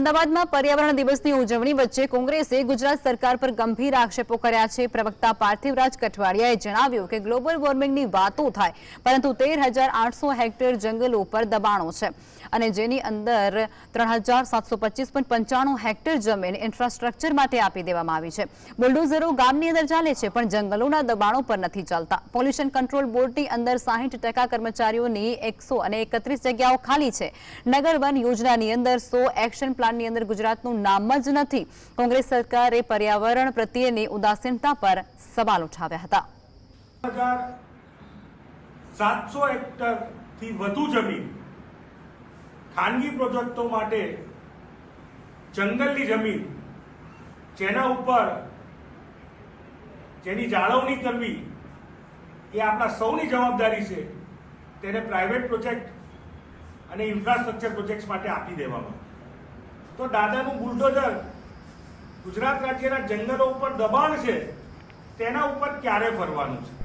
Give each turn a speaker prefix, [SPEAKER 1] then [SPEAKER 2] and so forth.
[SPEAKER 1] અમદાવાદમાં પર્યાવરણ દિવસની ઉજવણી વચ્ચે કોંગ્રેસે ગુજરાત સરકાર પર ગંભીર આક્ષેપો કર્યા છે. પ્રવક્તા પાર્થિવરાજ કઠવાડિયાએ જણાવ્યું કે ગ્લોબલ વોર્મિંગની વાતો થાય, પરંતુ તેર હેક્ટર જંગલો પર દબાણો છે. અને જેની અંદર ત્રણ હેક્ટર જમીન ઇન્ફ્રાસ્ટ્રક્ચર માટે આપી દેવામાં આવી છે. બુલડોઝરો ગામની અંદર ચાલે છે, પણ જંગલોના દબાણો પર નથી ચાલતા. પોલ્યુશન કંટ્રોલ બોર્ડની અંદર સાહીઠ ટકા કર્મચારીઓની એકસો અને એકત્રીસ જગ્યાઓ ખાલી છે. નગર વન યોજનાની અંદર સો એક્શન પ્લાનની અંદર ગુજરાતનું નામ જ નથી. કોંગ્રેસ સરકારે પર્યાવરણ પ્રત્યેની ઉદાસીનતા પર સવાલ ઉઠાવ્યા હતા.
[SPEAKER 2] સાતસો હેક્ટરથી વધુ જમીન ખાનગી પ્રોજેક્ટો માટે જંગલની જમીન, જેના ઉપર જેની જાળવણી કરવી, એ આપણા સૌની જવાબદારી છે, તેને પ્રાઇવેટ પ્રોજેક્ટ અને ઇન્ફ્રાસ્ટ્રક્ચર પ્રોજેક્ટ્સ માટે આપી દેવામાં તો દાદાનું બુલડોઝર ગુજરાત રાજ્યના જંગલો ઉપર દબાણ છે, તેના ઉપર ક્યારે ફરવાનું છે?